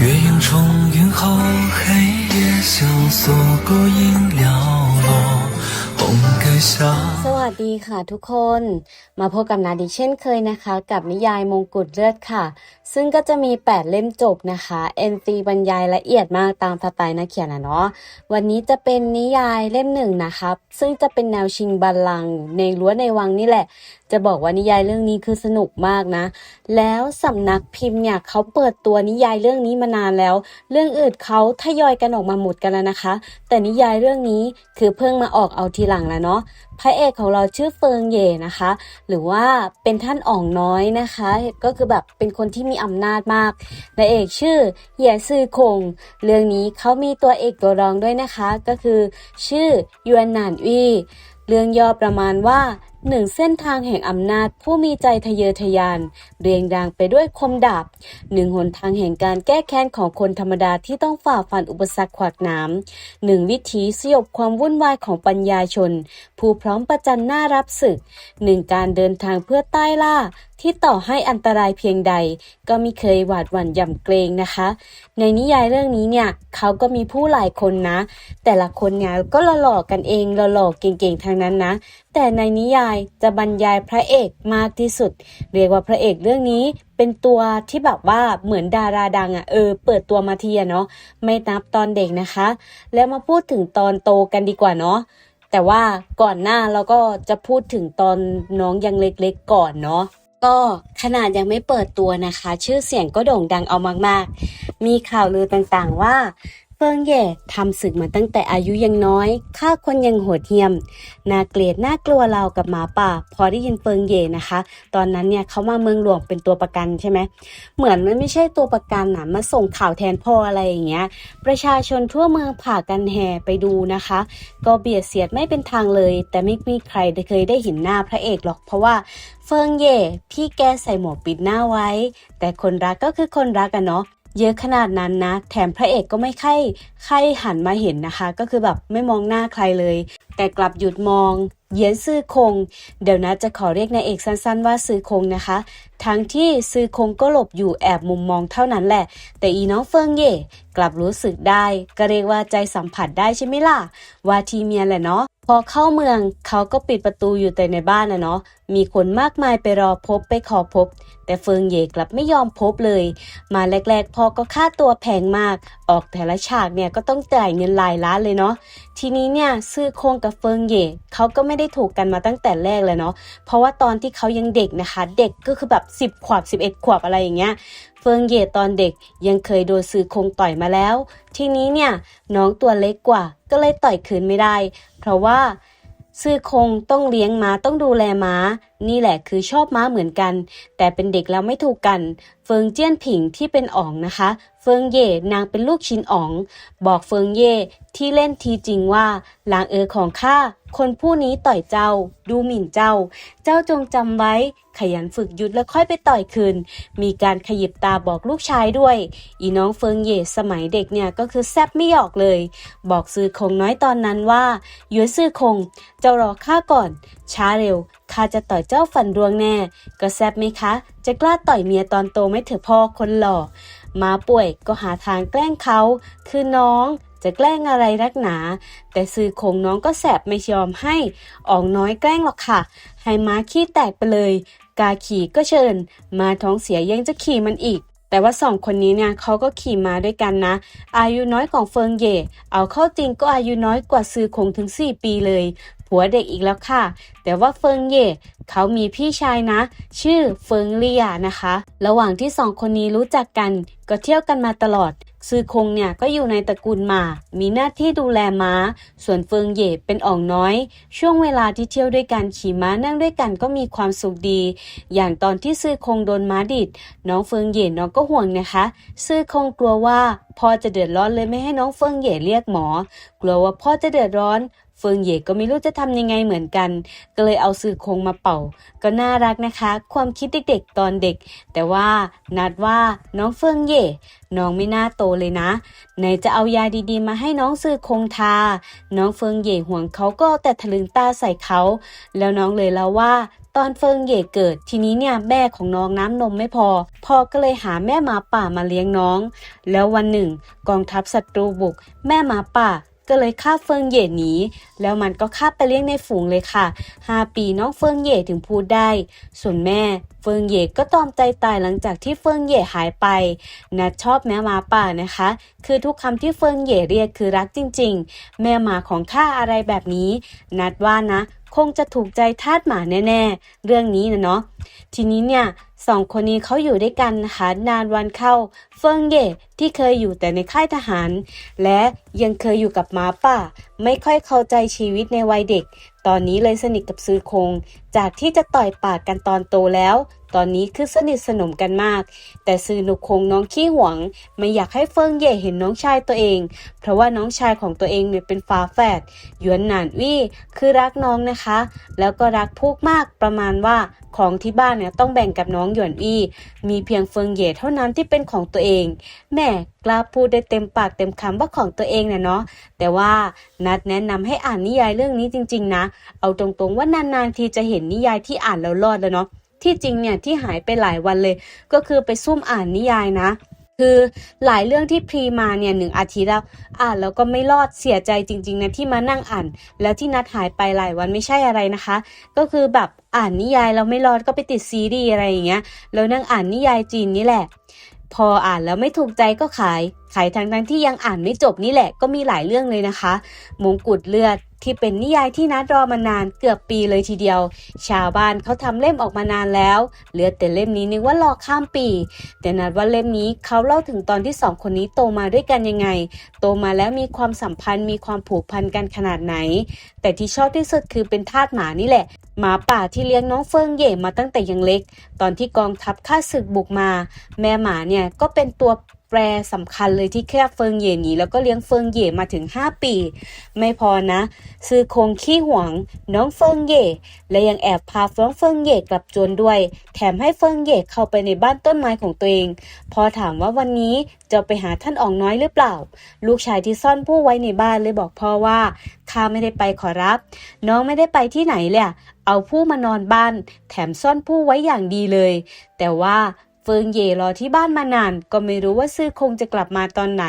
月影重云后，黑夜相锁，孤影寥落，红盖下。 สวัสดีค่ะทุกคน มาพบกับนาดิเช่นเคยนะคะ กับนิยายมงกุฎเลือดค่ะ ซึ่งก็จะมี 8 เล่มจบนะคะเอ็นซีบรรยายละเอียดมากตามสไตล์นักเขียนนะเนาะ วันนี้จะเป็นนิยายเล่มหนึ่งนะครับ ซึ่งจะเป็นแนวชิงบัลลังก์ในรั้วในวังนี่แหละ จะบอกว่านิยายเรื่องนี้คือสนุกมากนะ แล้วสำนักพิมพ์เนี่ยเขาเปิดตัวนิยายเรื่องนี้มานานแล้ว เรื่องอื่นเขาทยอยกันออกมาหมดกันแล้วนะคะ แต่นิยายเรื่องนี้คือเพิ่งมาออกเอาทีหลังแล้วเนาะพระเอกของเราชื่อเฟิงเย่นะคะ หรือว่าเป็นท่านอ่องน้อยนะคะ ก็คือแบบเป็นคนที่มีอำนาจมากนายเอกชื่อเหยซื่อคง เรื่องนี้เขามีตัวเอกตัวรองด้วยนะคะ ก็คือ ชื่อ ยวนหนานวีเรื่องย่อประมาณว่า หนึ่งเส้นทางแห่งอำนาจผู้มีใจทะเยอทะยาน เรียงดังไปด้วยคมดาบหนึ่งหนทางแห่งการแก้แค้นของคนธรรมดาที่ต้องฝ่าฟันอุปสรรคขวากหน้ำหนึ่งวิธีสยบความวุ่นวายของปัญญาชน ผู้พร้อมประจันหน้ารับศึกหนึ่งการเดินทางเพื่อใต้ล่า ที่ต่อให้อันตรายเพียงใด ก็ไม่เคยหวาดหวั่นย่ำเกรงนะคะ ในนิยายเรื่องนี้เนี่ยเขาก็มีผู้หลายคนนะ แต่ละคนเนี่ยก็หล่อๆกันเองหล่อๆเก่งๆทางนั้นนะ แต่ในนิยายจะบรรยายพระเอกมากที่สุด เรียกว่าพระเอกเรื่องนี้เป็นตัวที่แบบว่าเหมือนดาราดังอะ่ะเออเปิดตัวมาทีอะเนาะไม่นับตอนเด็กนะคะ แล้วมาพูดถึงตอนโตกันดีกว่าเนาะแต่ว่าก่อนหน้าเราก็จะพูดถึงตอนน้องยังเล็กๆก่อนเนาะ ก็ขนาดยังไม่เปิดตัวนะคะ ชื่อเสียงก็โด่งดังเอามากๆ มีข่าวลือต่างๆว่า เฟิงเย่ทำศึกมาตั้งแต่อายุยังน้อยฆ่าคนยังโหดเหี้ยม น่าเกลียดน่ากลัวเรากับหมาป่า พอได้ยินเฟิงเย่นะคะ ตอนนั้นเนี่ยเขามาเมืองหลวงเป็นตัวประกันใช่ไหมเหมือนมันไม่ใช่ตัวประกันนะมาส่งข่าวแทนพ่ออะไรอย่างเงี้ย ประชาชนทั่วเมืองผ่ากันแห่ไปดูนะคะ ก็เบียดเสียดไม่เป็นทางเลย แต่ไม่มีใครเคยได้เห็นหน้าพระเอกหรอกเพราะว่าเฟิงเย่พี่แกใส่หมวกปิดหน้าไว้ แต่คนรักก็คือคนรักอะเนาะ เยอะขนาดนั้นนะ แถมพระเอกก็ไม่ใครใครหันมาเห็นนะคะ ก็คือแบบไม่มองหน้าใครเลย แต่กลับหยุดมองเหยียนซื่อคง เดี๋ยวนะจะขอเรียกนายเอกสั้นๆ ว่าซื่อคงนะคะ ทั้งที่ซื่อคงก็หลบอยู่แอบมุมมองเท่านั้นแหละ แต่อีน้องเฟิงเย่กลับรู้สึกได้ ก็เรียกว่าใจสัมผัสได้ใช่ไหมล่ะ ว่าทีเมียแหละเนาะ พอเข้าเมืองเขาก็ปิดประตูอยู่แต่ในบ้านนะเนาะ มีคนมากมายไปรอพบไปขอพบ แต่เฟิงเย่กลับไม่ยอมพบเลย มาแรกๆพอก็ค่าตัวแพงมาก ออกแต่ละฉากเนี่ยก็ต้องจ่ายเงินหลายล้านเลยเนาะทีนี้เนี่ยซื่อคงกับเฟิงเย่เขาก็ไม่ได้ถูกกันมาตั้งแต่แรกเลยเนาะเพราะว่าตอนที่เขายังเด็กนะคะ เด็กก็คือแบบ 10 ขวบ 11 ขวบอะไรอย่างเงี้ยเฟิงเย่ตอนเด็กยังเคยโดนซื่อคงต่อยมาแล้ว ทีนี้เนี่ยน้องตัวเล็กกว่าก็เลยต่อยคืนไม่ได้ เพราะว่า ซื่อคงต้องเลี้ยงม้าต้องดูแลม้า นี่แหละคือชอบม้าเหมือนกัน แต่เป็นเด็กแล้วไม่ถูกกัน เฟิงเจี้ยนผิงที่เป็นอ๋องนะคะ เฟิงเย่นางเป็นลูกชินอ๋อง บอกเฟิงเย่ที่เล่นทีจริงว่าหลางเออของข้าคนผู้นี้ต่อยเจ้า ดูหมิ่นเจ้า เจ้าจงจำไว้ ขยันฝึกยุดแล้วค่อยไปต่อยคืน มีการขยิบตาบอกลูกชายด้วย อีน้องเฟิงเย่สมัยเด็กเนี่ยก็คือแซบไม่ออกเลย บอกซื้อคงน้อยตอนนั้นว่าหยวนซื้อคง เจ้ารอข้าก่อน ช้าเร็วข้าจะต่อยเจ้าฝันรวงแน่ ก็แซบไหมคะ จะกล้าต่อยเมียตอนโตไหม่เถอะพ่อคนหล่อ มาป่วยก็หาทางแกล้งเขา คือน้องจะแกล้งอะไรนักหนา แต่ซื้อคงน้องก็แสบไม่ยอมให้ออกน้อยแกล้งหรอกค่ะ ให้ม้าขี้แตกไปเลย กาขี่ก็เชิญ มาท้องเสียยังจะขี่มันอีกแต่ว่าสองคนนี้เนี่ยเขาก็ขี่มาด้วยกันนะ อายุน้อยของเฟิงเย่เอาเข้าจริงก็อายุน้อยกว่าซือคงถึง 4 ปีเลย ผัวเด็กอีกแล้วค่ะ แต่ว่าเฟิงเย่เขามีพี่ชายนะ ชื่อเฟิงเลียนะคะ ระหว่างที่สองคนนี้รู้จักกัน ก็เที่ยวกันมาตลอด ซือคงเนี่ยก็อยู่ในตระกูลหมา มีหน้าที่ดูแลม้า ส่วนเฟิงเย่เป็นอ่องน้อย ช่วงเวลาที่เที่ยวด้วยกันขี่ม้านั่งด้วยกันก็มีความสุขดี อย่างตอนที่ซือคงโดนม้าดิด น้องเฟิงเย่น้องก็ห่วงนะคะซื่อคงกลัวว่าพ่อจะเดือดร้อนเลยไม่ให้น้องเฟิงเย่เรียกหมอ กลัวว่าพ่อจะเดือดร้อน เฟิงเย่ก็ไม่รู้จะทำยังไงเหมือนกัน ก็เลยเอาซื่อคงมาเป่า ก็น่ารักนะคะ ความคิดเด็กๆตอนเด็ก แต่ว่านัดว่าน้องเฟิงเย่น้องไม่น่าโตเลยนะไหนจะเอายาดีๆ มาให้น้องซื่อคงทา น้องเฟิงเย่ห่วงเขาก็แต่ทะลึงตาใส่เขา แล้วน้องเลยเล่าว่าตอนเฟิงเย่เกิดทีนี้เนี่ยแม่ของน้องน้ำนมไม่พอ พ่อก็เลยหาแม่หมาป่ามาเลี้ยงน้อง แล้ววันหนึ่ง กองทัพศัตรูบุก แม่หมาป่า ก็เลยฆ่าเฟิงเย่หนีแล้วมันก็ฆ่าไปเลี้ยงในฝูงเลยค่ะ 5 ปีน้องเฟิงเย่ถึงพูดได้ ส่วนแม่เฟิงเย่ก็ตอมใจตายหลังจากที่เฟิงเย่หายไป นัดชอบแม่หมาป่านะคะ คือทุกคำที่เฟิงเย่เรียกคือรักจริง ๆ แม่หมาของข้าอะไรแบบนี้ นัดว่านะ คงจะถูกใจทาสหมาแน่ๆ เรื่องนี้นะเนาะ ทีนี้เนี่ยสองคนนี้เขาอยู่ด้วยกันนะคะนานวันเข้า เฟิงเย่ที่เคยอยู่แต่ในค่ายทหาร และยังเคยอยู่กับหมาป่า ไม่ค่อยเข้าใจชีวิตในวัยเด็ก ตอนนี้เลยสนิทกับซือคง จากที่จะต่อยปากกันตอนโตแล้ว ตอนนี้คือสนิทสนมกันมาก แต่ซือนุคงน้องขี้หวง ไม่อยากให้เฟิงเย่เห็นน้องชายตัวเอง เพราะว่าน้องชายของตัวเองเนี่ยเป็นฝาแฝดหยวนหนานวี่คือรักน้องนะคะ แล้วก็รักพูกมากประมาณว่าของที่บ้านเนี่ยต้องแบ่งกับน้องหยวนอี้มีเพียงเฟิงเย่เท่านั้นที่เป็นของตัวเองแม่กล้าพูดได้เต็มปากเต็มคำว่าของตัวเองน่ะเนาะแต่ว่านัดแนะนำให้อ่านนิยายเรื่องนี้จริง ๆ นะ เอาตรงๆว่านานๆทีจะเห็นนิยายที่อ่านแล้วรอดแล้วเนาะ ที่จริงเนี่ยที่หายไปหลายวันเลย ก็คือไปซุ่มอ่านนิยายนะ คือหลายเรื่องที่พรีมาเนี่ยหนึ่งอาทิตย์แล้วอ่านแล้วก็ไม่รอดเสียใจจริงๆนะที่มานั่งอ่าน แล้วที่นัดหายไปหลายวันไม่ใช่อะไรนะคะ ก็คือแบบอ่านนิยายแล้วไม่รอดก็ไปติดซีรีส์อะไรอย่างเงี้ยแล้วนั่งอ่านนิยายจีนนี่แหละพออ่านแล้วไม่ถูกใจก็ขาย ขายทั้งทั้งๆที่ยังอ่านไม่จบนี่แหละก็มีหลายเรื่องเลยนะคะ มงกุฎเลือด ที่เป็นนิยายที่นัดรอมานานเกือบปีเลยทีเดียว ชาวบ้านเขาทำเล่มออกมานานแล้ว เหลือแต่เล่มนี้นึกว่ารอข้ามปี แต่นัดว่าเล่มนี้เขาเล่าถึงตอนที่สองคนนี้โตมาด้วยกันยังไง โตมาแล้วมีความสัมพันธ์มีความผูกพันกันขนาดไหน แต่ที่ชอบที่สุดคือเป็นทาสหมานี่แหละหมาป่าที่เลี้ยงน้องเฟิงเย่มาตั้งแต่ยังเล็ก ตอนที่กองทัพข้าศึกบุกมา แม่หมาเนี่ยก็เป็นตัว แปรสำคัญเลยที่แค่เฟิงเย่หนีแล้วก็เลี้ยงเฟิงเย่มาถึง 5 ปี ไม่พอนะ ซื้อคงขี้หวง น้องเฟิงเย่และยังแอบพาฟ้องเฟิงเย่กลับจวนด้วย แถมให้เฟิงเย่เข้าไปในบ้านต้นไม้ของตัวเอง พอถามว่าวันนี้จะไปหาท่านอ่องน้อยหรือเปล่า ลูกชายที่ซ่อนผู้ไว้ในบ้านเลยบอกพ่อว่าข้าไม่ได้ไปขอรับ น้องไม่ได้ไปที่ไหนเลยเอาผู้มานอนบ้าน แถมซ่อนผู้ไว้อย่างดีเลย แต่ว่า เฟิงเย่รอที่บ้านมานาน ก็ไม่รู้ว่าซื่อคงจะกลับมาตอนไหน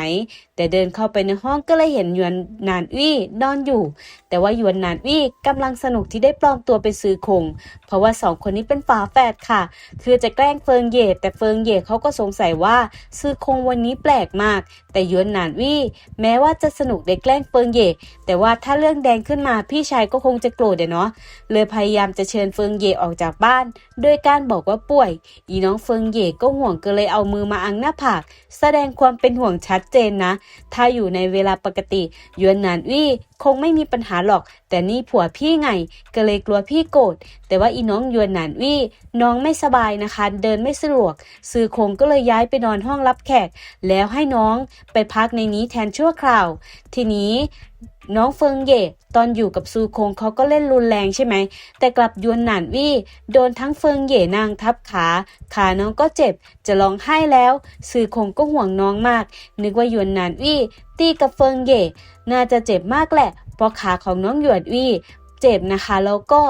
แต่เดินเข้าไปในห้องก็เลยเห็นหยวนนานวี่นอนอยู่ แต่ว่าหยวนนานวี่กำลังสนุกที่ได้ปลอมตัวเป็นซื้อคง เพราะว่าสองคนนี้เป็นฝาแฝดค่ะ คือจะแกล้งเฟิงเย่แต่เฟิงเย่เขาก็สงสัยว่าซื้อคงวันนี้แปลกมาก แต่หยวนนานวี่แม้ว่าจะสนุกได้แกล้งเฟิงเย่แต่ว่าถ้าเรื่องแดงขึ้นมาพี่ชายก็คงจะโกรธเนาะเลยพยายามจะเชิญเฟิงเย่ออกจากบ้าน โดยการบอกว่าป่วย อีน้องเฟิงเย่ก็ห่วงก็เลยเอามือมาอังหน้าผาก แสดงความเป็นห่วงชัดเจนนะ ถ้าอยู่ในเวลาปกติยวนนานวี่คงไม่มีปัญหาหรอก แต่นี่ผัวพี่ไง ก็เลยกลัวพี่โกรธแต่ว่าอีน้องยวนนานวี่น้องไม่สบายนะคะ เดินไม่สะดวกซือคงก็เลยย้ายไปนอนห้องรับแขก แล้วให้น้องไปพักในนี้แทนชั่วคราว ทีนี้ น้องเฟิงเย่ตอนอยู่กับซูคงเขาก็เล่นรุนแรงใช่ไหม แต่กลับยวนหนานวี่โดนทั้งเฟิงเย่นางทับขา ขาน้องก็เจ็บ จะร้องไห้แล้ว ซูคงก็ห่วงน้องมาก นึกว่ายวนหนานวี่ตีกับเฟิงเย่น่าจะเจ็บมากแหละ เพราะขาของน้องหยวนวี่ เจ็บนะคะ แล้วก็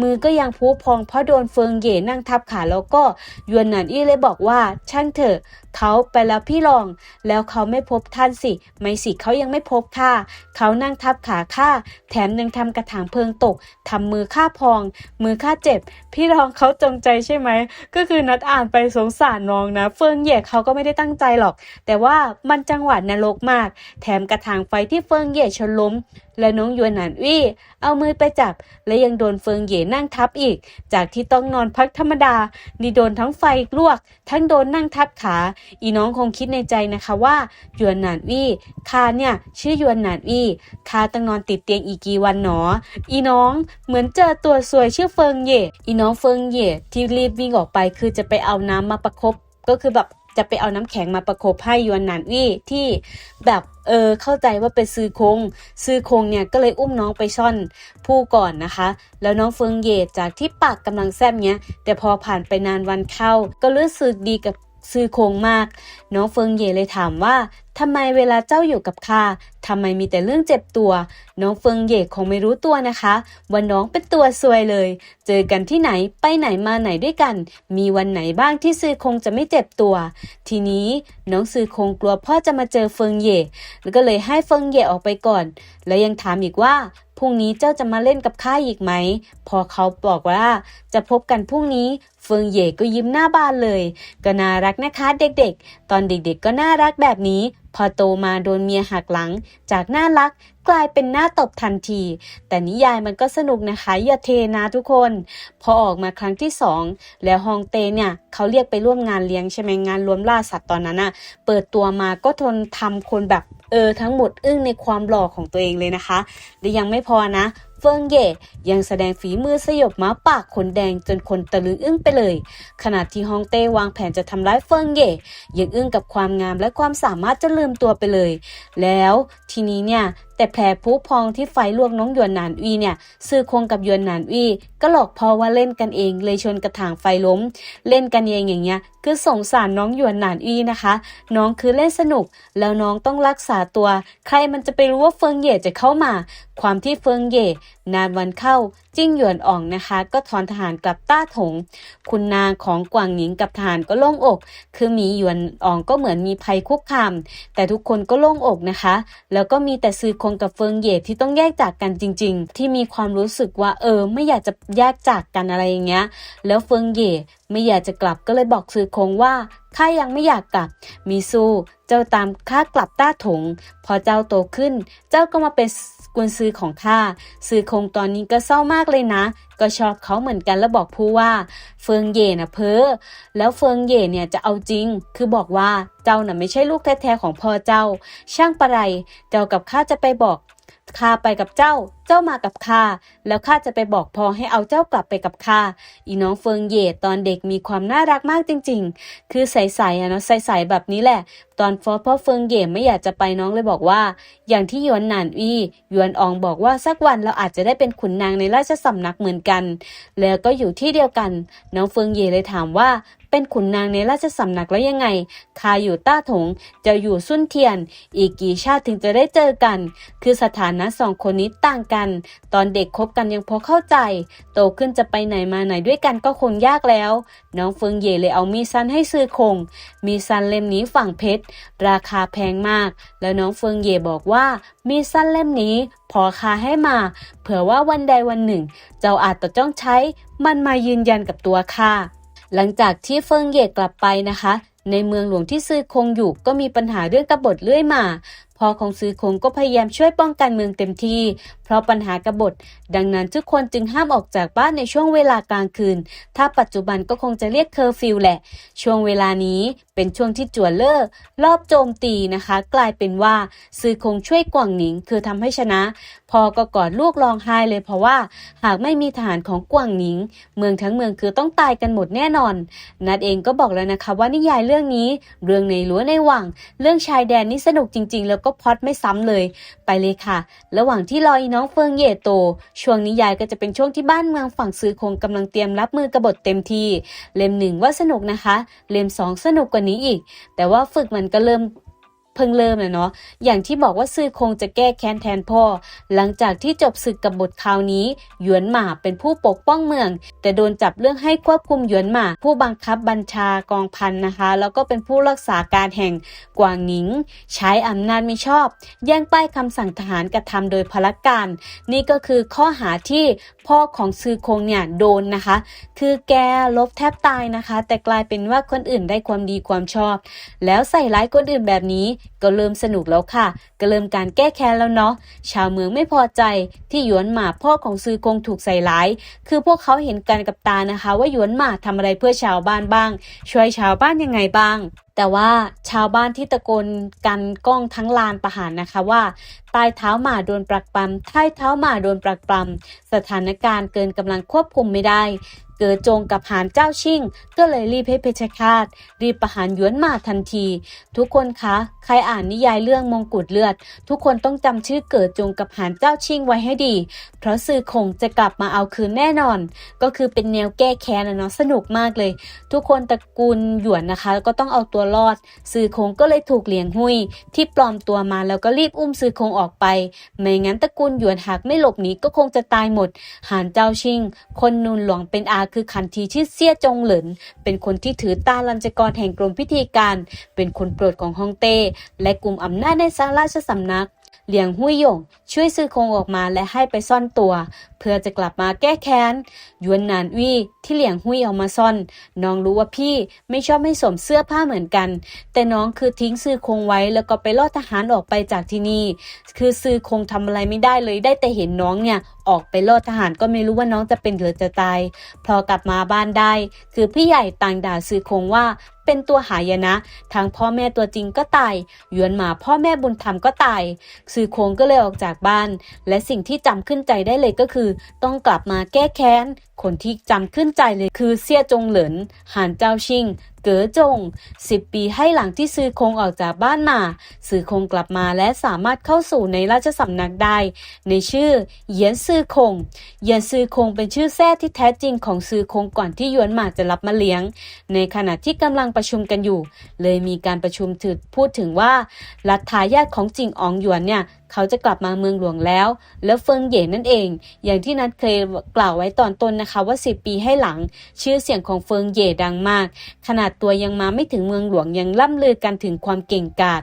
มือก็ยังพุพองเพราะโดนเฟิงเย่นั่งทับขาแล้วก็ยวนหนานอี้เลยบอกว่าช่างเถอะเขาไปแล้วพี่รอง แล้วเขาไม่พบท่านสิ ไม่สิเขายังไม่พบค่ะ เขานั่งทับขาข้าแถมยังทำกระถางเพลิงตกทำมือข้าพอง มือข้าเจ็บ พี่รองเขาจงใจใช่ไหม ก็คือนัดอ่านไปสงสารน้องนะ เฟิงเหย่เขาก็ไม่ได้ตั้งใจหรอก แต่ว่ามันจังหวะนรกมาก แถมกระถางไฟที่เฟิงเหย่ชนล้มและน้องยวนหนานวี่เอามือไปจับ และยังโดนเฟิงเหย่นั่งทับอีก จากที่ต้องนอนพักธรรมดา นี่โดนทั้งไฟลวก ทั้งโดนนั่งทับขา อีน้องคงคิดในใจนะคะว่ายวนหนานวี่คาเนี่ยชื่อยวนหนานวี่คาต้องนอนติดเตียงอีกกี่วันหนอ อีน้องเหมือนเจอตัวสวยชื่อเฟิงเย่อีน้องเฟิงเย่ที่รีบวิ่งออกไปคือจะไปเอาน้ำมาประคบก็คือแบบ จะไปเอาน้ำแข็งมาประคบให้ยวนหนานวี่ที่แบบเออเข้าใจว่าเป็นซื้อคง ซื้อคงเนี่ยก็เลยอุ้มน้องไปช่อนผู้ก่อนนะคะ แล้วน้องเฟิงเย่จากที่ปากกำลังแซบเนี้ยแต่พอผ่านไปนานวันเข้า ก็รู้สึกดีกับ ซื่อคงมาก น้องเฟิงเย่เลยถามว่าทำไมเวลาเจ้าอยู่กับข้าทำไมมีแต่เรื่องเจ็บตัว น้องเฟิงเย่คงไม่รู้ตัวนะคะว่าน้องเป็นตัวซวยเลย เจอกันที่ไหนไปไหนมาไหนด้วยกัน มีวันไหนบ้างที่ซื่อคงจะไม่เจ็บตัว ทีนี้น้องซื่อคงกลัวพ่อจะมาเจอเฟิงเย่แล้วก็เลยให้เฟิงเย่ออกไปก่อน และยังถามอีกว่า รุ่งนี้เจ้าจะมาเล่นกับข้าอีกไหม พอเขาบอกว่าจะพบกันพรุ่งนี้ เฟิงเย่ก็ยิ้มหน้าบานเลย ก็น่ารักนะคะเด็กๆ ตอนเด็กๆก็น่ารักแบบนี้ พอโตมาโดนเมียหักหลัง จากน่ารักกลายเป็นหน้าตบทันที แต่นิยายมันก็สนุกนะคะ อย่าเทนะทุกคน พอออกมาครั้งที่สองแล้วฮองเตเนี่ย เขาเรียกไปร่วมงานเลี้ยงใช่ไหมงานรวมล่าสัตว์ตอนนั้นอะเปิดตัวมาก็ทนทำคนแบบเออทั้งหมดอึ้งในความหล่อของตัวเองเลยนะคะและยังไม่พอนะ เฟิงเย่ยังแสดงฝีมือสยบม้าปากขนแดงจนคนตะลึงอึ้งไปเลย ขณะที่ฮองเต้วางแผนจะทำร้ายเฟิงเย่ยังอึ้งกับความงามและความสามารถจะลืมตัวไปเลย แล้วทีนี้เนี่ย แต่แผลผุพองที่ไฟลวกน้องหยวนหนานวีเนี่ยซื่อคงกับหยวนหนานวีก็หลอกพอว่าเล่นกันเองเลยชนกระถางไฟล้ม เล่นกันเองอย่างเงี้ยคือสงสารน้องหยวนหนานวีนะคะ น้องคือเล่นสนุก แล้วน้องต้องรักษาตัว ใครมันจะไปรู้ว่าเฟิงเย่จะเข้ามา ความที่เฟิงเย่นานวันเข้าจิ้งหยวนอ่องนะคะ ก็ถอนทหารกลับต้าถง คุณนางของกวางหญิงกับทหารก็โล่งอก คือหมีหยวนอ่องก็เหมือนมีภัยคุกคาม แต่ทุกคนก็โล่งอกนะคะ แล้วก็มีแต่ซือคงกับเฟิงเย่ที่ต้องแยกจากกันจริง ๆ ที่มีความรู้สึกว่าเออ ไม่อยากจะแยกจากกันอะไรอย่างเงี้ย แล้วเฟิงเย่ไม่อยากจะกลับก็เลยบอกซือคงว่าข้ายังไม่อยากกลับ มีสู้ เจ้าตามข้ากลับต้าถง พอเจ้าโตขึ้น เจ้าก็มาเป็น กวนซือของข้าซือคงตอนนี้ก็เศร้ามากเลยนะ ก็ชอบเขาเหมือนกันแล้วบอกผู้ว่า เฟิงเย่นะเพ้อแล้วเฟิงเย่เนี่ยจะเอาจริง คือบอกว่าเจ้าน่ะไม่ใช่ลูกแท้ๆของพ่อเจ้า ช่างประไรเจ้ากับข้าจะไปบอก ข้าไปกับเจ้า เจ้ามากับข้า แล้วข้าจะไปบอกพอให้เอาเจ้ากลับไปกับข้า อีน้องเฟิงเย่ตอนเด็กมีความน่ารักมากจริง ๆ คือใสๆอะเนาะใสๆแบบนี้แหละ ตอนฟอพ่อเฟิงเย่ไม่อยากจะไปน้องเลยบอกว่า อย่างที่ยวนหนานอีหยวนอองบอกว่าสักวันเราอาจจะได้เป็นขุนนางในราชสำนักเหมือนกัน แล้วก็อยู่ที่เดียวกัน น้องเฟิงเย่เลยถามว่า เป็นขุนนางในราชสำนักแล้วยังไงข้าอยู่ต้าถงจะอยู่สุนเทียน อีกกี่ชาติถึงจะได้เจอกัน คือสถานะสองคนนี้ต่างกัน ตอนเด็กคบกันยังพอเข้าใจ โตขึ้นจะไปไหนมาไหนด้วยกันก็คงยากแล้ว น้องเฟิงเย่เลยเอามีซันให้ซื้อคง มีซันเล่มนี้ฝั่งเพชร ราคาแพงมาก แล้วน้องเฟิงเย่บอกว่า มีสั้นเล่มนี้พอคาให้มา เผื่อว่าวันใดวันหนึ่ง เจ้าอาจจะต้องใช้ มันมายืนยันกับตัวข้า หลังจากที่เฟิงเย่กลับไปนะคะ ในเมืองหลวงที่ซือคงอยู่ก็มีปัญหาเรื่องกบฏเรื่อยมา พ่อของซือคงก็พยายามช่วยป้องกันเมืองเต็มที่ เพราะปัญหากบฏ ดังนั้นทุกคนจึงห้ามออกจากบ้านในช่วงเวลากลางคืน ถ้าปัจจุบันก็คงจะเรียกเคอร์ฟิวแหละ ช่วงเวลานี้เป็นช่วงที่จั่วเล่อรอบโจมตีนะคะ กลายเป็นว่าซือคงช่วยกวางหนิง คือทำให้ชนะ พอก็กอดลูกร้องไห้เลยเพราะว่า หากไม่มีทหารของกวางหนิง เมืองทั้งเมืองคือต้องตายกันหมดแน่นอน นัดเองก็บอกแล้วนะคะว่านิยายเรื่องนี้ เรื่องในหลัวในหว่าง เรื่องชายแดนนี่สนุกจริง ๆ แล้วก็พอดไม่ซ้ำเลย ไปเลยค่ะ ระหว่างที่รออีน้องเฟิงเย่โต ช่วงนี้ยายก็จะเป็นช่วงที่บ้านเมืองฝั่งซือคงกำลังเตรียมรับมือกบฏเต็มที่ เล่มหนึ่งว่าสนุกนะคะ เล่มสองสนุกกว่านี้อีก แต่ว่าฝึกมันก็เริ่ม เพิ่งเริ่มเลยเนาะอย่างที่บอกว่าซือคงจะแก้แค้นแทนพ่อ หลังจากที่จบศึกกับบทคราวนี้ หยวนหมาเป็นผู้ปกป้องเมือง แต่โดนจับเรื่องให้ควบคุมหยวนหมาผู้บังคับบัญชากองพันนะคะ แล้วก็เป็นผู้รักษาการแห่งกวางหนิง ใช้อำนาจไม่ชอบ แย่งป้ายคำสั่งทหารกระทำโดยพลการ นี่ก็คือข้อหาที่พ่อของซือคงเนี่ยโดนนะคะ คือแกลบแทบตายนะคะ แต่กลายเป็นว่าคนอื่นได้ความดีความชอบ แล้วใส่ร้ายคนอื่นแบบนี้ก็เริ่มสนุกแล้วค่ะ ก็เริ่มการแก้แค้นแล้วเนาะ ชาวเมืองไม่พอใจที่หยวนหมาพ่อของซือคงถูกใส่ร้าย คือพวกเขาเห็นกันกับตานะคะ ว่าหยวนหมาทำอะไรเพื่อชาวบ้านบ้าง ช่วยชาวบ้านยังไงบ้างแต่ว่าชาวบ้านที่ตะโกนกันกล้องทั้งลานประหารนะคะว่าใต้เท้าหมาโดนปรักปรำใต้เท้าหมาโดนปรักปรำสถานการณ์เกินกำลังควบคุมไม่ได้ เกิดจงกับหานเจ้าชิ่ง ก็เลยรีบให้เพชรฆาตรีบประหารยวนหมาทันที ทุกคนคะใครอ่านนิยายเรื่องมงกุฎเลือด ทุกคนต้องจำชื่อเกิดจงกับหานเจ้าชิงไว้ให้ดี เพราะสื่อคงจะกลับมาเอาคืนแน่นอน ก็คือเป็นแนวแก้แค้นนะเนาะสนุกมากเลย ทุกคนตระกูลหยวนนะคะ ก็ต้องเอาตัวรอด สื่อคงก็เลยถูกเหลียงหุยที่ปลอมตัวมาแล้วก็รีบอุ้มสื่อคงออกไป ไม่งั้นตระกูลหยวนหากไม่หลบหนีก็คงจะตายหมด หานเจ้าชิง คนนูนหลวงเป็นอาคือขันทีชื่อเซียจงเหลิน เป็นคนที่ถือตาลัญจกรแห่งกรมพิธีการ เป็นคนโปรดของฮ่องเต้และกลุ่มอำนาจในสาราชสำนักเหลียงหุยหยงช่วยซื้อคงออกมาและให้ไปซ่อนตัว เพื่อจะกลับมาแก้แค้นยวนนานวี่ที่เหลียงหุยเอามาซ่อน น้องรู้ว่าพี่ไม่ชอบให้สวมเสื้อผ้าเหมือนกัน แต่น้องคือทิ้งซื้อคงไว้แล้วก็ไปล่อทหารออกไปจากที่นี่ คือซื้อคงทำอะไรไม่ได้เลยได้แต่เห็นน้องเนี่ยออกไปโล่อทหารก็ไม่รู้ว่าน้องจะเป็นหรือจะตาย พอกลับมาบ้านได้ คือพี่ใหญ่ต่างด่าซื้อคงว่าเป็นตัวหายนะ ทั้งพ่อแม่ตัวจริงก็ตายยวนหมาพ่อแม่บุญธรรมก็ตายซื้อคงก็เลยออกจากบ้าน และสิ่งที่จำขึ้นใจได้เลยก็คือ ต้องกลับมาแก้แค้น คนที่จำขึ้นใจเลยคือเซี่ยจงเหลินหานเจ้าชิง เก๋อจง 10 ปีให้หลังที่ซื้อคงออกจากบ้านมาซื้อคงกลับมาและสามารถเข้าสู่ในราชสำนักได้ ในชื่อเหยียนซื้อคงเหยียนซื้อคงเป็นชื่อแท้ที่แท้จริงของซื้อคงก่อนที่หยวนหมาจะรับมาเลี้ยง ในขณะที่กำลังประชุมกันอยู่ เลยมีการประชุมถึงพูดถึงว่ารัฐทายาทของจิงอองหยวนเนี่ย เขาจะกลับมาเมืองหลวงแล้ว แล้วเฟิงเหย่นั่นเอง อย่างที่นัดเคยกล่าวไว้ตอนต้นนะคะว่า 10 ปีให้หลัง ชื่อเสียงของเฟิงเหย่ดังมาก ขนาดตัวยังมาไม่ถึงเมืองหลวงยังล่ำลือกันถึงความเก่งกาจ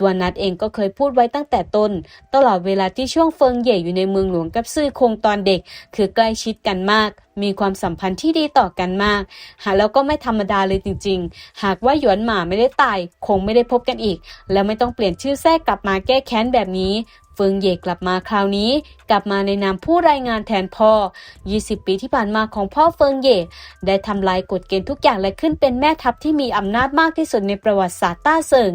ตัวนัดเองก็เคยพูดไว้ตั้งแต่ต้น ตลอดเวลาที่ช่วงเฟิงเย่อยู่ในเมืองหลวงกับซื่อคงตอนเด็ก คือใกล้ชิดกันมาก มีความสัมพันธ์ที่ดีต่อกันมาก หาแล้วก็ไม่ธรรมดาเลยจริง ๆ หากว่าหยวนหมาไม่ได้ตาย คงไม่ได้พบกันอีก แล้วไม่ต้องเปลี่ยนชื่อแทรกกลับมาแก้แค้นแบบนี้ ฟิงเย่กลับมาคราวนี้ กลับมาในนามผู้รายงานแทนพ่อ 20 ปีที่ผ่านมาของพ่อเฟิงเย่ได้ทำลายกฎเกณฑ์ทุกอย่างและขึ้นเป็นแม่ทัพที่มีอำนาจมากที่สุดในประวัติศาสตร์ต้าเซิง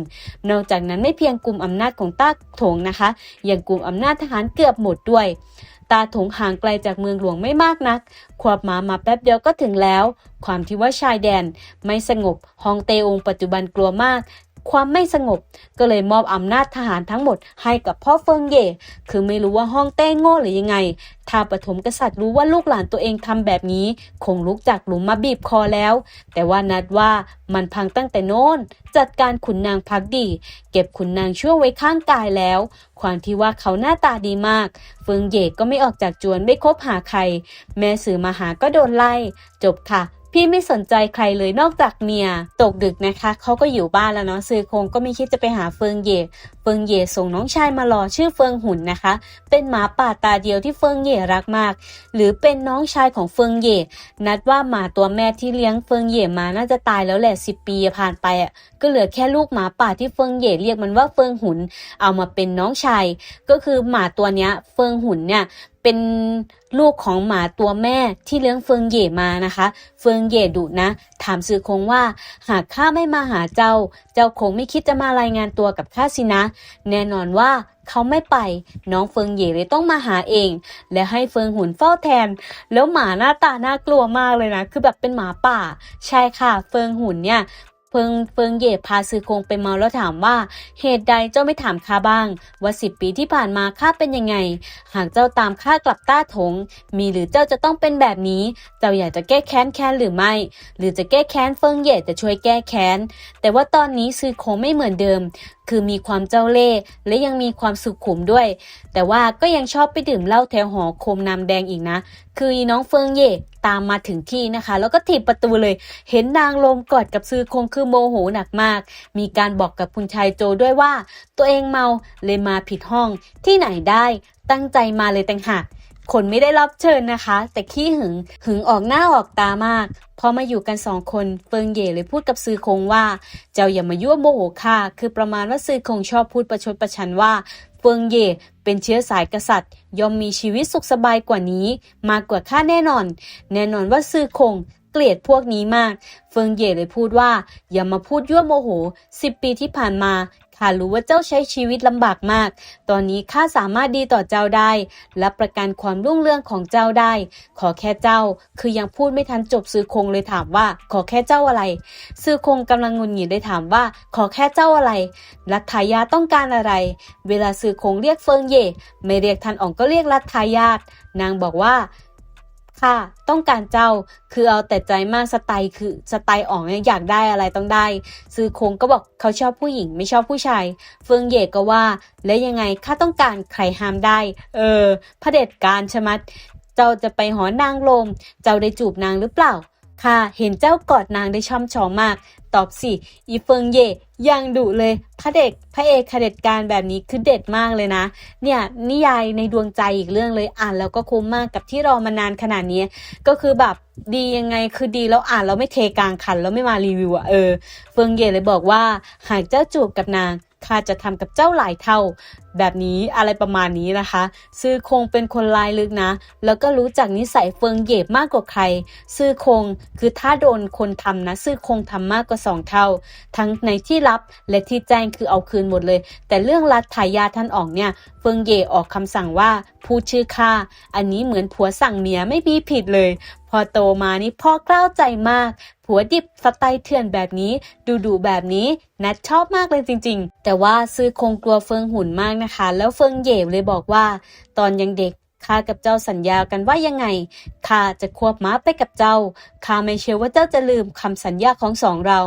นอกจากนั้นไม่เพียงกลุ่มอำนาจของต้าถงนะคะ ยังกลุ่มอำนาจทหารเกือบหมดด้วยตาถงห่างไกลจากเมืองหลวงไม่มากนัก ควบมามาแป๊บเดียวก็ถึงแล้ว ความที่ว่าชายแดน ไม่สงบ ฮองเตองปัจจุบันกลัวมาก ความไม่สงบ ก็เลยมอบอำนาจทหารทั้งหมดให้กับพ่อเฟิงเย่คือไม่รู้ว่าห้องเต้โง่หรือยังไง ถ้าปฐมกษัตริย์รู้ว่าลูกหลานตัวเองทำแบบนี้ คงลุกจากหลุมมาบีบคอแล้ว แต่ว่านัดว่ามันพังตั้งแต่โน้น จัดการขุนนางพักดี เก็บขุนนางชั่วไว้ข้างกายแล้ว ความที่ว่าเขาหน้าตาดีมาก เฟิงเย่ก็ไม่ออกจากจวนไม่คบหาใคร แม่สื่อมาหาก็โดนไล่ จบค่ะ พี่ไม่สนใจใครเลยนอกจากเมีย ตกดึกนะคะ เขาก็อยู่บ้านแล้วเนาะซื้อคงก็ไม่คิดจะไปหาเฟิงเย่ เฟิงเย่ส่งน้องชายมารอชื่อเฟิงหุ่นนะคะ เป็นหมาป่าตาเดียวที่เฟิงเย่รักมาก หรือเป็นน้องชายของเฟิงเย่นัดว่าหมาตัวแม่ที่เลี้ยงเฟิงเย่มาน่าจะตายแล้วแหละสิปีผ่านไปอะก็เหลือแค่ลูกหมาป่าที่เฟิงเย่เรียกมันว่าเฟิงหุ่นเอามาเป็นน้องชาย ก็คือหมาตัวเนี้ยเฟิงหุ่นเนี่ยเป็นลูกของหมาตัวแม่ที่เลี้ยงเฟิงเย่มานะคะ เฟิงเย่ดุนะ ถามซื่อคงว่า หากข้าไม่มาหาเจ้า เจ้าคงไม่คิดจะมารายงานตัวกับข้าสินะแน่นอนว่าเขาไม่ไป น้องเฟิงเย่เลยต้องมาหาเอง และให้เฟิงหุ่นเฝ้าแทน แล้วหมาหน้าตาน่ากลัวมากเลยนะ คือแบบเป็นหมาป่า ใช่ค่ะ เฟิงหุ่นเนี่ยเฟิงเฟิงเย่พาซือคงไปเมาแล้วถามว่า เหตุใดเจ้าไม่ถามข้าบ้าง ว่าสิบปีที่ผ่านมาข้าเป็นยังไง หากเจ้าตามข้ากลับต้าถง มีหรือเจ้าจะต้องเป็นแบบนี้ เจ้าอยากจะแก้แค้นแค้นหรือไม่ หรือจะแก้แค้นเฟิงเย่จะช่วยแก้แค้นแต่ว่าตอนนี้ซือคงไม่เหมือนเดิม คือมีความเจ้าเล่ห์และยังมีความสุขุมด้วย แต่ว่าก็ยังชอบไปดื่มเหล้าแถวหอโคมน้ำแดงอีกนะ คืออน้องเฟิงเย่ตามมาถึงที่นะคะ แล้วก็ถีบประตูเลย เห็นนางลมกอดกับซือคงคือโมโหหนักมาก มีการบอกกับคุณชายโจด้วยว่า ตัวเองเมาเลยมาผิดห้องที่ไหนได้ตั้งใจมาเลยแต่งหาก คนไม่ได้รับเชิญนะคะ แต่ขี้หึงหึงออกหน้าออกตามาก พอมาอยู่กันสองคนเฟิงเย่เลยพูดกับซือคงว่า เจ้าอย่ามายั่วโมโหข้าคือประมาณว่าซือคงชอบพูดประชดประชันว่าเฟิงเย่เป็นเชื้อสายกษัตริย์ ย่อมมีชีวิตสุขสบายกว่านี้ มากกว่าข้าแน่นอน แน่นอนว่าซือคงเกลียดพวกนี้มาก เฟิงเย่เลยพูดว่า อย่ามาพูดยั่วโมโหสิบปีที่ผ่านมา ข้ารู้ว่าเจ้าใช้ชีวิตลำบากมาก ตอนนี้ข้าสามารถดีต่อเจ้าได้ และประกันความรุ่งเรืองของเจ้าได้ ขอแค่เจ้า คือยังพูดไม่ทันจบซื้อคงเลยถามว่า ขอแค่เจ้าอะไร ซื้อคงกำลังงุนหงิดได้ถามว่า ขอแค่เจ้าอะไร รัฐทายาต้องการอะไร เวลาซื้อคงเรียกเฟิงเย่ไม่เรียกทันอ่องก็เรียกรัฐทายาทนางบอกว่า ค่ะ ต้องการเจ้าคือเอาแต่ใจมากสไตล์คือสไตล์อ๋องเนี่ยอยากได้อะไรต้องได้ ซื้อคงก็บอกเขาชอบผู้หญิงไม่ชอบผู้ชาย เฟิงเย่ก็ว่า แล้วยังไงข้าต้องการใครห้ามได้ เออพระเด็จการชะมัด เจ้าจะไปหอนางลม เจ้าได้จูบนางหรือเปล่าค่ะเห็นเจ้ากอดนางได้ช่ำชองมาก ตอบสิอีเฟิงเย่ยังดุเลยพระเด็กพระเอกเด็จการแบบนี้คือเด็ดมากเลยนะ เนี่ยนิยายในดวงใจอีกเรื่องเลยอ่านแล้วก็คุ้มมากกับที่รอมานานขนาดนี้ ก็คือแบบดียังไงคือดีแล้วอ่านแล้วไม่เทกลางคันแล้วไม่มารีวิวอะเออ เฟิงเย่เลยบอกว่าหากเจ้าจูบกับนาง ข้าจะทำกับเจ้าหลายเท่า แบบนี้อะไรประมาณนี้นะคะ ซื่อคงเป็นคนลายลึกนะ แล้วก็รู้จักนิสัยเฟิงเย่มากกว่าใคร ซื่อคงคือถ้าโดนคนทำนะ ซื่อคงทำมากกว่าสองเท่า ทั้งในที่ลับและที่แจ้งคือเอาคืนหมดเลย แต่เรื่องรัฐทายาท่านอองเนี่ย เฟิงเย่ออกคำสั่งว่าพูดชื่อข้าอันนี้เหมือนผัวสั่งเมียไม่มีผิดเลยพอโตมานี่พ่อกล้าวใจมาก ผัวดิบสไตล์เถื่อนแบบนี้ ดูดูแบบนี้นัดชอบมากเลยจริง ๆ แต่ว่าซื้อคงกลัวเฟิงหุ่นมากนะคะ แล้วเฟิงเย่เลยบอกว่า ตอนยังเด็กข้ากับเจ้าสัญญากันว่ายังไง ข้าจะควบม้าไปกับเจ้า ข้าไม่เชื่อว่าเจ้าจะลืมคำสัญญาของสองเรา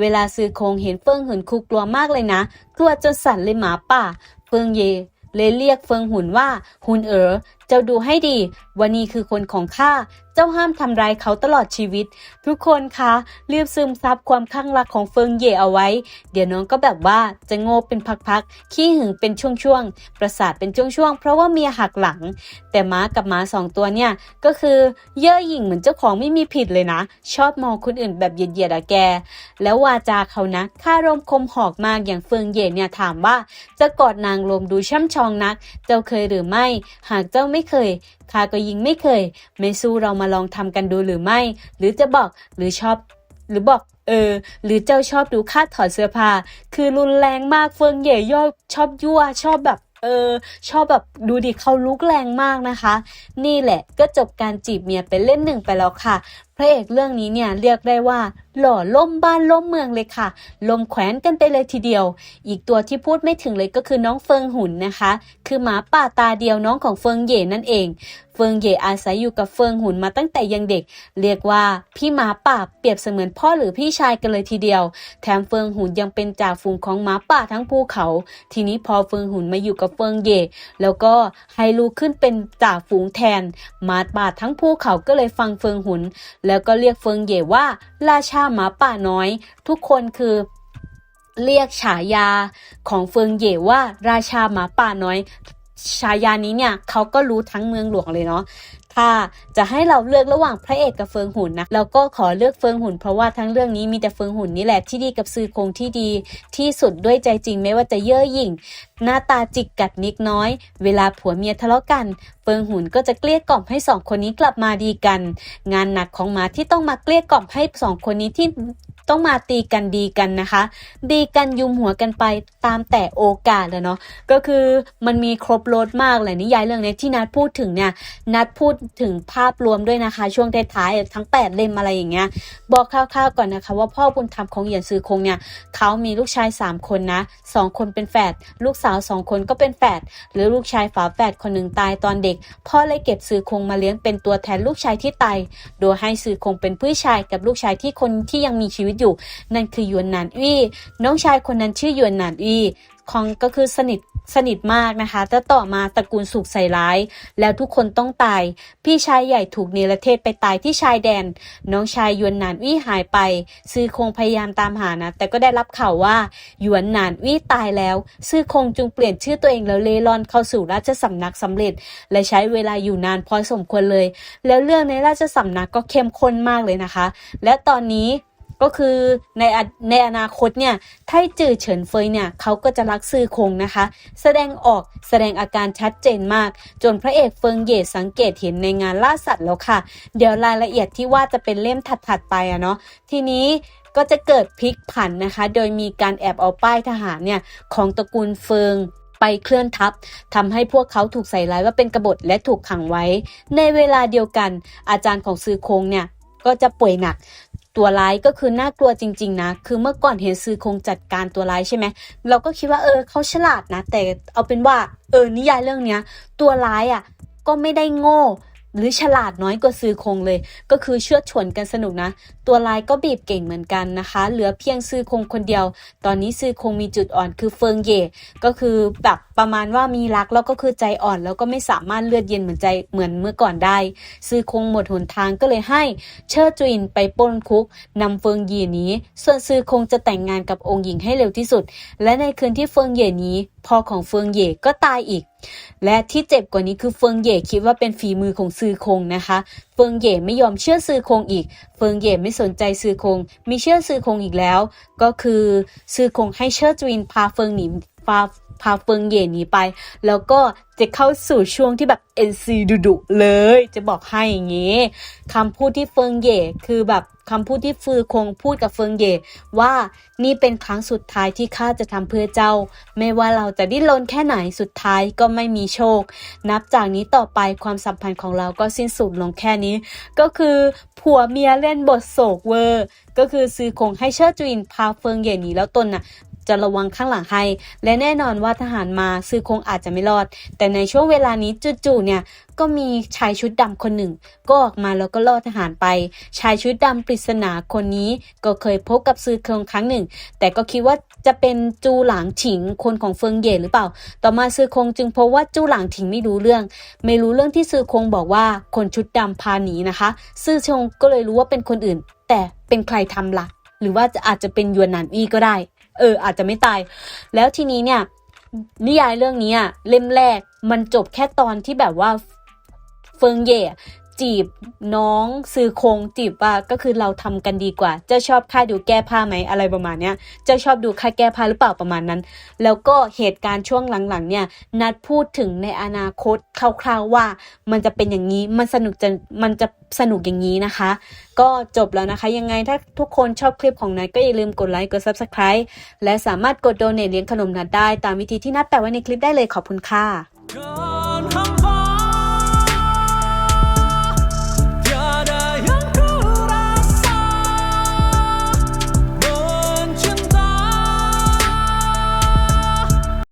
เวลาซื้อคงเห็นเฟิงหุ่นคูกลัวมากเลยนะ กลัวจนสั่นเลยหมาป่า เฟิงเย่เลยเรียกเฟิงหุ่นว่า หุ่นเอ๋อ เจ้าดูให้ดี วันนี้คือคนของข้า เจ้าห้ามทำร้ายเขาตลอดชีวิต ทุกคนคะรีบซึมซับความข้างรักของเฟิงเย่เอาไว้ เดี๋ยวน้องก็แบบว่าจะโง่เป็นพักๆ ขี้หึงเป็นช่วงๆ ประสาทเป็นช่วงๆ เพราะว่าเมียหักหลัง แต่ม้ากับหมาสองตัวเนี่ยก็คือเย่อหยิ่งเหมือนเจ้าของไม่มีผิดเลยนะ ชอบมองคนอื่นแบบเหยียดๆอะแก แล้ววาจาเขานะค่ารมคมหอกมากอย่างเฟิงเย่เนี่ยถามว่า จะกอดนางลมดูช่ำชองนัก เจ้าเคยหรือไม่ หากเจ้าไม่ไม่เคยข้าก็ยิงไม่เคย ไม่สู้เรามาลองทำกันดูหรือไม่ หรือจะบอกหรือชอบ หรือบอก เออ หรือเจ้าชอบดูข้าถอดเสื้อผ้าคือรุนแรงมากเฟิงเหย่ยอชอบยั่วชอบแบบเออชอบแบบดูดิเขาลุกแรงมากนะคะ นี่แหละก็จบการจีบเมียไปเล่นหนึ่งไปแล้วค่ะ พระเอกเรื่องนี้เนี่ยเรียกได้ว่า หล่อล่มบ้านล่มเมืองเลยค่ะ ลมแขวนกันไปเลยทีเดียว อีกตัวที่พูดไม่ถึงเลยก็คือน้องเฟิงหุ่นนะคะ คือหมาป่าตาเดียวน้องของเฟิงเย่นั่นเอง เฟิงเย่อาศัยอยู่กับเฟิงหุ่นมาตั้งแต่ยังเด็ก เรียกว่าพี่หมาป่าเปรียบเสมือนพ่อหรือพี่ชายกันเลยทีเดียว แถมเฟิงหุ่นยังเป็นจ่าฝูงของหมาป่าทั้งภูเขา ทีนี้พอเฟิงหุ่นมาอยู่กับเฟิงเย่แล้วก็ให้ลูกขึ้นเป็นจ่าฝูงแทนหมาป่าทั้งภูเขาก็เลยฟังเฟิงหุ่นแล้วก็เรียกเฟิงเย่ว่าราชาหมาป่าน้อย ทุกคนคือเรียกฉายาของเฟิงเย่ว่าราชาหมาป่าน้อย ฉายานี้เนี่ยเขาก็รู้ทั้งเมืองหลวงเลยเนาะ ถ้าจะให้เราเลือกระหว่างพระเอกกับเฟิงหุ่นนะเราก็ขอเลือกเฟิงหุ่น เพราะว่าทั้งเรื่องนี้มีแต่เฟิงหุ่นนี่แหละที่ดีกับซือคงที่ดีที่สุดด้วยใจจริงไม่ว่าจะเย่อหยิ่ง หน้าตาจิกกัดนิดน้อย เวลาผัวเมียทะเลาะกัน เฟิงหุ่นก็จะเกลี้ยกล่อมให้สองคนนี้กลับมาดีกัน งานหนักของหมาที่ต้องมาเกลี้ยกล่อมให้สองคนนี้ที่ ต้องมาตีกันดีกันนะคะ ดีกันยุมหัวกันไปตามแต่โอกาสแล้วเนาะก็คือมันมีครบรถมากเลยนิยายเรื่องนี้ที่นัดพูดถึงเนี่ยนัดพูดถึงภาพรวมด้วยนะคะ ช่วงท้ายๆทั้ง 8 เล่มอะไรอย่างเงี้ยบอกคร่าวๆก่อนนะคะ ว่าพ่อบุญธรรมของเหยียนซือคงเนี่ยเขามีลูกชาย 3 คนนะสองคนเป็นแฝดลูกสาวสองคนก็เป็นแฝดหรือลูกชายฝาแฝดคนหนึ่งตายตอนเด็ก พ่อเลยเก็บซือคงมาเลี้ยงเป็นตัวแทนลูกชายที่ตายโดยให้ซือคงเป็นพี่ชายกับลูกชายที่คนที่ยังมีชีวิตอยู่ นั่นคือหยวนนานอี้น้องชายคนนั้นชื่อหยวนนานอี้คองก็คือสนิทสนิทมากนะคะแต่ต่อมาตระกูลสุกใส่ร้าย แล้วทุกคนต้องตาย พี่ชายใหญ่ถูกเนรเทศไปตายที่ชายแดน น้องชายยวนหนานอี้หายไป ซื่อคงพยายามตามหานะ แต่ก็ได้รับข่าวว่าหยวนหนานอี้ตายแล้ว ซื่อคงจึงเปลี่ยนชื่อตัวเองแล้วเล่ร่อนเข้าสู่ราชสำนักสำเร็จ และใช้เวลาอยู่นานพอสมควรเลย แล้วเรื่องในราชสำนักก็เข้มข้นมากเลยนะคะ และตอนนี้ ก็คือในในอนาคตเนี่ยไทจือเฉินเฟยเนี่ยเขาก็จะรักซื่อคงนะคะ แสดงออกแสดงอาการชัดเจนมาก จนพระเอกเฟิงเย่สังเกตเห็นในงานล่าสัตว์แล้วค่ะ เดี๋ยวรายละเอียดที่ว่าจะเป็นเล่มถัดๆไปอะเนาะทีนี้ก็จะเกิดพลิกผันนะคะ โดยมีการแอบเอาป้ายทหารเนี่ยของตระกูลเฟิงไปเคลื่อนทัพทำให้พวกเขาถูกใส่ร้ายว่าเป็นกบฏและถูกขังไว้ ในเวลาเดียวกัน อาจารย์ของซือคงเนี่ย ก็จะป่วยหนัก ตัวร้ายก็คือน่ากลัวจริง ๆ นะ คือเมื่อก่อนเห็นซือคงจัดการตัวร้ายใช่ไหมเราก็คิดว่าเออเขาฉลาดนะ แต่เอาเป็นว่าเออนิยายเรื่องเนี้ย ตัวร้ายอะก็ไม่ได้โง่ หรือฉลาดน้อยกว่าซือคงเลย ก็คือเชื่อดฉวนกันสนุกนะ ตัวร้ายก็บีบเก่งเหมือนกันนะคะ เหลือเพียงซือคงคนเดียว ตอนนี้ซือคงมีจุดอ่อนคือเฟิงเย่ก็คือแบบประมาณว่ามีรักแล้วก็คือใจอ่อนแล้วก็ไม่สามารถเลือดเย็นเหมือนใจเหมือนเมื่อก่อนได้ซือคงหมดหนทางก็เลยให้เชิดจุนไปป้นคุกนำเฟิงเย่หนี้ส่วนซือคงจะแต่งงานกับองค์หญิงให้เร็วที่สุด และในคืนที่เฟิงเย่หนี้พ่อของเฟิงเย่ก็ตายอีกและที่เจ็บกว่านี้คือเฟิงเย่คิดว่าเป็นฝีมือของซือคงนะคะ เฟิงเย่ไม่ยอมเชื่อซือคงอีก เฟิงเย่ไม่สนใจซือคงมีเชื่อซือคงอีกแล้ว ก็คือซือคงให้เชิดจวินพาเฟิงหนี พาพาเฟิงเย่หนีไป แล้วก็จะเข้าสู่ช่วงที่แบบ NC ดุดุๆเลย จะบอกให้อย่างงี้คำพูดที่เฟิงเย่คือแบบคำพูดที่ฟือคงพูดกับเฟิงเย่ว่านี่เป็นครั้งสุดท้ายที่ข้าจะทำเพื่อเจ้า ไม่ว่าเราจะดิ้นรนแค่ไหนสุดท้ายก็ไม่มีโชค นับจากนี้ต่อไปความสัมพันธ์ของเราก็สิ้นสุดลงแค่นี้ ก็คือผัวเมียเล่นบทโศกเวอร์ ก็คือซื้อคงให้เชิดจุนพาเฟิงเย่หนีแล้วตนน่ะ จะระวังข้างหลังให้ และแน่นอนว่าทหารมาซื้อคงอาจจะไม่รอด แต่ในช่วงเวลานี้จู่ๆเนี่ยก็มีชายชุดดำคนหนึ่ง ก็ออกมาแล้วก็ล่อทหารไป ชายชุดดำปริศนาคนนี้ก็เคยพบกับซื้อคงครั้งหนึ่ง แต่ก็คิดว่าจะเป็นจูหลางฉิงคนของเฟิงเย่หรือเปล่า ต่อมาซื้อคงจึงพบว่าจูหลางฉิงไม่รู้เรื่อง ไม่รู้เรื่องที่ซื้อคงบอกว่าคนชุดดำพาหนีนะคะซื่อชงก็เลยรู้ว่าเป็นคนอื่น แต่เป็นใครทำละ่ะ หรือว่าจะอาจจะเป็นยวนหนานอี้ก็ได้ เออ อาจจะไม่ตาย แล้วทีนี้เนี่ยนิยายเรื่องนี้อะเล่มแรกมันจบแค่ตอนที่แบบว่าเฟิงเย่ จีบน้องซื้อคงจีบว่าก็คือเราทำกันดีกว่า เจ้าชอบค่าดูแก้ผ้าไหมอะไรประมาณเนี้ยเจ้าชอบดูค่าแก้ผ้าหรือเปล่าประมาณนั้น แล้วก็เหตุการณ์ช่วงหลังๆเนี่ยนัดพูดถึงในอนาคตคร่าวๆว่า มันจะเป็นอย่างนี้มันสนุกจะมันจะสนุกอย่างนี้นะคะ ก็จบแล้วนะคะยังไงถ้าทุกคนชอบคลิปของนัดก็อย่าลืมกดไลค์กด subscribe และสามารถกดโดเนทเลี้ยงขนมนัดได้ ตามวิธีที่นัดแปะไว้ในคลิปได้เลยขอบคุณค่ะ